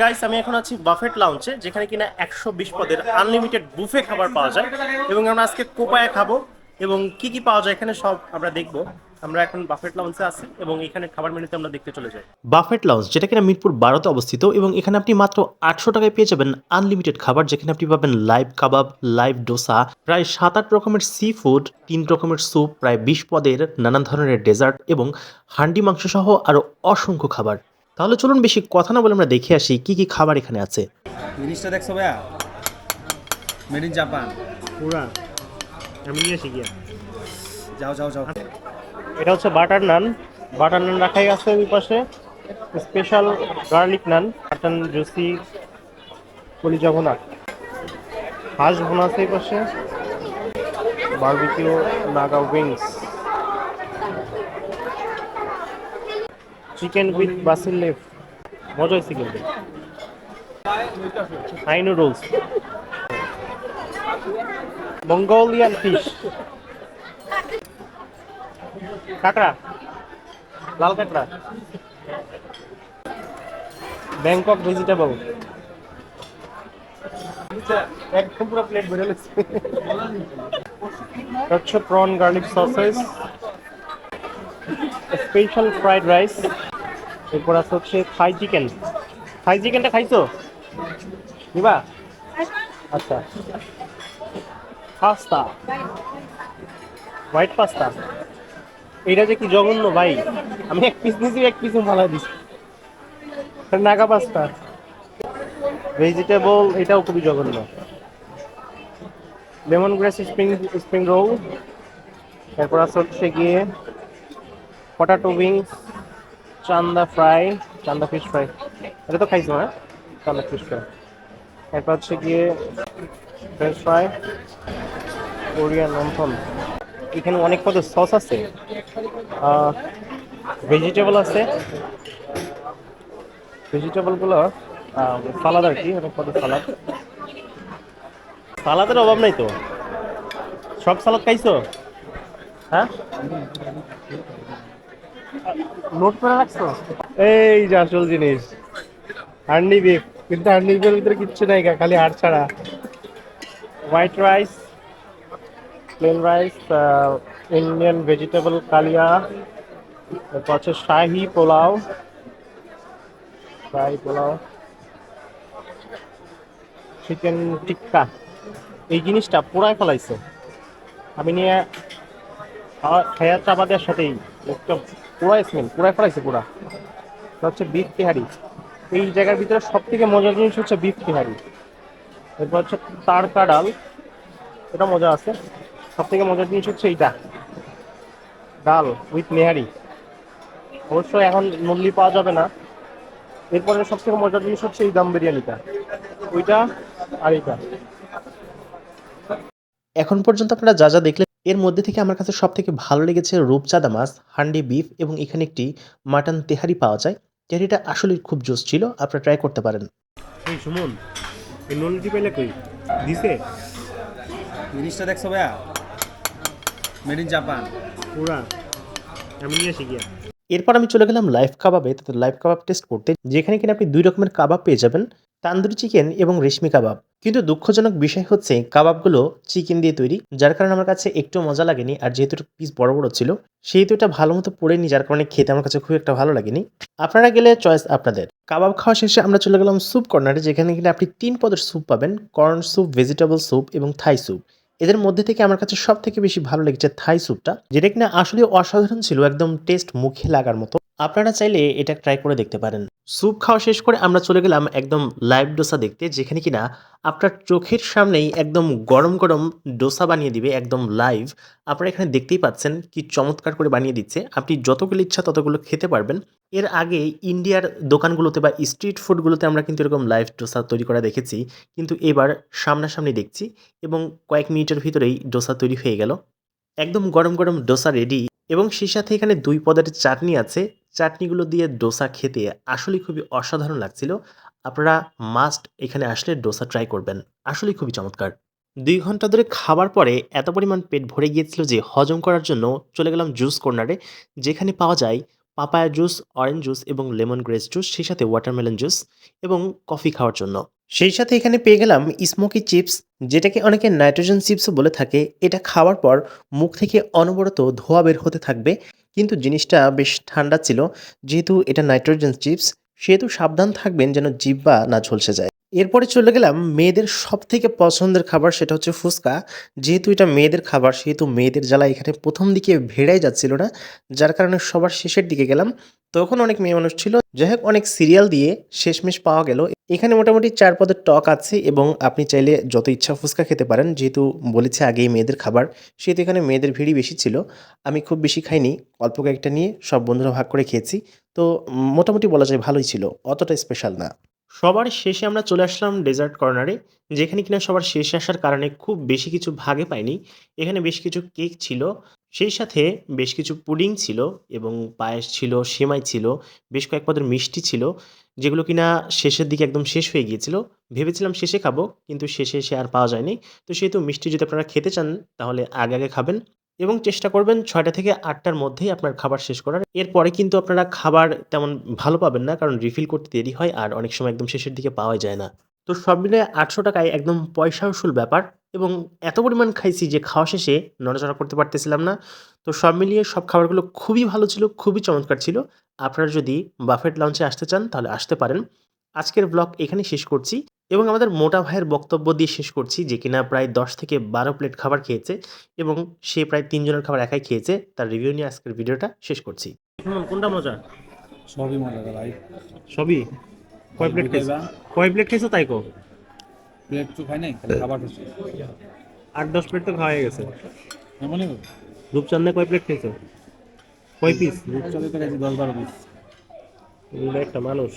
Guys আমি এখন আছি বাফেট লাউঞ্চে যেখানে কিনা একশো বিশ পদের আনলিমিটেড বুফে খাবার পাওয়া যায়। এবং আমরা আজকে কোপায় খাব এবং কি কি পাওয়া যায় এখানে সব আমরা দেখব। আমরা এখন বাফেট লাউঞ্চে আছি এবং এখানে খাবার মেনুতে আমরা দেখতে চলে যাই। বাফেট লাউঞ্জ যেটা কিনা মিরপুর বারোতে অবস্থিত এবং এখানে আপনি মাত্র আটশো টাকায় পেয়ে যাবেন আনলিমিটেড খাবার, যেখানে আপনি পাবেন লাইভ কাবাব লাইভ ডোসা প্রায় সাত আট রকমের সি ফুড তিন রকমের স্যুপ প্রায় বিশ পদের নানান ধরনের ডেজার্ট এবং হান্ডি মাংস সহ আরও অসংখ্য খাবার। তাহলে চলুন বেশি কথা না বলে আমরা দেখে আসি কি কি খাবার এখানে আছে। জিনিসটা দেখছ ভাইয়া? মেড ইন জাপান পুরা। আমি নিয়ে আসি গিয়া। যাও যাও যাও। এটা হচ্ছে বাটার নান। বাটার নান রাখাই আছে ওই পাশে। Special garlic naan mutton juicy কলিজা ভুনা হাঁস ভুনা আছে এই পাশে। Barbecue Naga wings. Chicken with basil leaf মজা হয়েছে কিন্তু। হাই নুডলস মঙ্গোলিয়ান ফিশ কাঁকড়া। লাল কাঁকড়া। ব্যাংকক ভেজিটেবল একদম পুরো প্লেট হচ্ছে prawn garlic sausages special fried rice এরপর আছে হচ্ছে থাই চিকেন থাই চিকেনটা খাইছো? নিবা? আচ্ছা। পাস্তা। White pasta. এটা যে কি জঘন্য ভাই। আমি এক পিস নিয়েছি এক পিসও মালা দিছি। নাগা পাস্তা। ভেজিটেবল এটাও খুবই জঘন্য। Lemon grass spring spring roll তারপর আছে হচ্ছে গিয়ে পটাটো উইংস চান্দা ফ্রাই, চান্দা ফিশ ফ্রাই এটা তো খাইছো হ্যাঁ? চান্দা ফিশ ফ্রাই এরপর হচ্ছে গিয়ে ফ্রেঞ্চ ফ্রাই কোরিয়ান লন্থন এখানে অনেক পদের সস আছে। ভেজিটেবল আছে। ভেজিটেবলগুলো সালাদ আর কি, অনেক পদের সালাদ সালাদের অভাব নাই তো? সব সালাদ খাইছো? হ্যাঁ? নোট করে রাখছো? এই যে আসল জিনিস। হান্ডি বিফ। কিন্তু হান্ডি বিফের ভিতরে কিচ্ছু নাই খালি হাড় ছাড়া। White rice plain rice Indian vegetable kalia তারপর হচ্ছে শাহি পোলাও। শাহি পোলাও। চিকেন টিক্কা। এই জিনিসটা পুরাই ফেলাইছে। আমি নিয়ে খেয়া চাপা দেওয়ার সাথেই। একটা পুরাই স্মেল পুরাই ফেলাইছে পুরা। হচ্ছে বিফ তিহারি এই জায়গার ভিতরে সব থেকে মজার জিনিস হচ্ছে বিফ তিহারি এরপর হচ্ছে তারকা ডাল। এটা মজা আছে। সব থেকে মজার জিনিস হচ্ছে এইটা। ডাল উইথ নেহারি অবশ্য এখন নল্লি পাওয়া যাবে না। এরপরে সব থেকে মজার জিনিস হচ্ছে এই দাম বিরিয়ানিটা। ওইটা আর এইটা। এখন পর্যন্ত আপনারা যা যা দেখলেন এর মধ্যে থেকে আমার কাছে সব থেকে ভালো লেগেছে রূপচাঁদা মাছ হান্ডি বিফ এবং এখানে একটি মাটন তেহারি পাওয়া যায়। তেহারিটা আসলে খুব জোস ছিল আপনারা ট্রাই করতে পারেন। এই সুমন এই নল্লিটি পেলে কই? দিছে? জিনিসটা দেখছ ভাইয়া? মেড ইন জাপান পুরা। আসি গিয়া। এরপর আমি চলে গেলাম লাইভ কাবাবে। তাদের লাইভ কাবাব টেস্ট করতে। যেখানে কিনা আপনি দুই রকমের কাবাব পেয়ে যাবেন। তান্দুরি চিকেন এবং রেশমি কাবাব। কিন্তু দুঃখজনক বিষয় হচ্ছে, কাবাবগুলো চিকেন দিয়ে তৈরি, যার কারণে আমার কাছে একটু মজা লাগেনি আর যেহেতু পিস বড় বড় ছিল, সেহেতু এটা ভালো মতো পড়েনি, যার কারণে খেতে আমার কাছে খুব একটা ভালো লাগেনি। আপনারা গেলে চয়েস আপনাদের। কাবাব খাওয়া শেষে আমরা চলে গেলাম স্যুপ কর্নারে যেখানে কিনা আপনি তিন পদের স্যুপ পাবেন কর্ন স্যুপ ভেজিটেবল স্যুপ এবং থাই স্যুপ এদের মধ্যে থেকে আমার কাছে সব থেকে বেশি ভালো লেগেছে থাই স্যুপটা যেটা কিনা আসলে অসাধারণ ছিল, একদম টেস্ট মুখে লাগার মতো। আপনারা চাইলে এটা ট্রাই করে দেখতে পারেন। স্যুপ খাওয়া শেষ করে আমরা চলে গেলাম একদম লাইভ ডোসা দেখতে, যেখানে কিনা আপনার চোখের সামনেই একদম গরম গরম ডোসা বানিয়ে দিবে, একদম লাইভ আপনারা এখানে দেখতেই পাচ্ছেন কি চমৎকার করে বানিয়ে দিচ্ছে। আপনি যতগুলো ইচ্ছা ততগুলো খেতে পারবেন। এর আগে ইন্ডিয়ার দোকানগুলোতে বা স্ট্রিট ফুডগুলোতে আমরা কিন্তু এরকম লাইভ ডোসা তৈরি করা দেখেছি। কিন্তু এবার সামনাসামনি দেখছি এবং কয়েক মিনিটের ভিতরেই ডোসা তৈরি হয়ে গেল। একদম গরম গরম ডোসা রেডি এবং সেই সাথে এখানে দুই পদের চাটনি আছে। চাটনিগুলো দিয়ে ডোসা খেতে আসলে খুবই অসাধারণ লাগছিল। আপনারা মাস্ট এখানে আসলে ডোসা ট্রাই করবেন। আসলেই খুবই চমৎকার। দুই ঘণ্টা ধরে খাবার পরে এত পরিমাণ পেট ভরে গিয়েছিল যে হজম করার জন্য চলে গেলাম জুস কর্নারে যেখানে পাওয়া যায় পাপায়া জুস অরেঞ্জ জুস এবং লেমন গ্রেস জুস সেই সাথে ওয়াটারমেলন জুস এবং কফি খাওয়ার জন্য। সেই সাথে এখানে পেয়ে গেলাম স্মোকি চিপস যেটাকে অনেকে নাইট্রোজেন চিপসও বলে থাকে। এটা খাওয়ার পর মুখ থেকে অনবরত ধোয়া বের হতে থাকবে। কিন্তু জিনিসটা বেশ ঠান্ডা ছিল। যেহেতু এটা নাইট্রোজেন চিপস, সেহেতু সাবধান থাকবেন যেন জিব্বা না ঝলসে যায়। এরপরে চলে গেলাম মেয়েদের সব থেকে পছন্দের খাবার সেটা হচ্ছে ফুচকা। যেহেতু এটা মেয়েদের খাবার, সেহেতু মেয়েদের জ্বালা এখানে প্রথম দিকে ভেড়াই যাচ্ছিল না, যার কারণে সবার শেষের দিকে গেলাম। তখন অনেক মেয়ে মানুষ ছিল। যাই হোক, অনেক সিরিয়াল দিয়ে শেষমেশ পাওয়া গেল। এখানে মোটামুটি চার পদের টক আছে এবং আপনি চাইলে যত ইচ্ছা ফুচকা খেতে পারেন। যেহেতু বলেছে আগেই মেয়েদের খাবার, সেহেতু এখানে মেয়েদের ভিড়ই বেশি ছিল। আমি খুব বেশি খাইনি, অল্প কয়েকটা নিয়ে সব বন্ধুরা ভাগ করে খেয়েছি। তো মোটামুটি বলা যায় ভালোই ছিল, অতটা স্পেশাল না। সবার শেষে আমরা চলে আসলাম ডেজার্ট কর্নারে যেখানে কিনা সবার শেষে আসার কারণে খুব বেশি কিছু ভাগে পাইনি। এখানে বেশ কিছু কেক ছিল, সেই সাথে বেশ কিছু পুডিং ছিল এবং পায়েস ছিল, সেমাই ছিল, বেশ কয়েক পদের মিষ্টি ছিল, যেগুলো কিনা শেষের দিকে একদম শেষ হয়ে গিয়েছিল। ভেবেছিলাম শেষে খাব, কিন্তু শেষে এসে আর পাওয়া যায়নি। তো সেহেতু মিষ্টি যদি আপনারা খেতে চান, তাহলে আগে আগে খাবেন। এবং চেষ্টা করবেন ছয়টা থেকে আটটার মধ্যেই আপনার খাবার শেষ করার। এরপরে কিন্তু আপনারা খাবার তেমন ভালো পাবেন না, কারণ রিফিল করতে দেরি হয় আর অনেক সময় একদম শেষের দিকে পাওয়া যায় না। তো সব মিলে আটশো টাকায় একদম পয়সা উসুল ব্যাপার এবং এত পরিমাণ খাইছি যে খাওয়া শেষে নড়াচড়া করতে পারতেছিলাম না। তো সব মিলিয়ে সব খাবারগুলো খুবই ভালো ছিল, খুবই চমৎকার ছিল। আপনারা যদি বাফেট লঞ্চে আসতে চান তাহলে আসতে পারেন। আজকের ব্লগ এখানে শেষ করছি এবং আমাদের মোটা ভাইয়ের বক্তব্য দিয়ে শেষ করছি যে কিনা প্রায় দশ থেকে বারো প্লেট খাবার খেয়েছে এবং সে প্রায় তিনজনের খাবার একাই খেয়েছে তার রিভিউ নিয়ে আজকের ভিডিওটা শেষ করছি। কোনটা মজা সবই মজা ভাই। সবই? কয় প্লেট খাইছো কয় প্লেট খাইছো তাই কো প্লেট তো খাই নাই খালি খাবার খাচ্ছি আট দশ প্লেট তো খাওয়া হয়ে গেছে এমনই রূপচান্দে কয় প্লেট খাইছো কয় পিস রূপচাঁদে তো খাইছি দশ বারো পিস একটা মানুষ।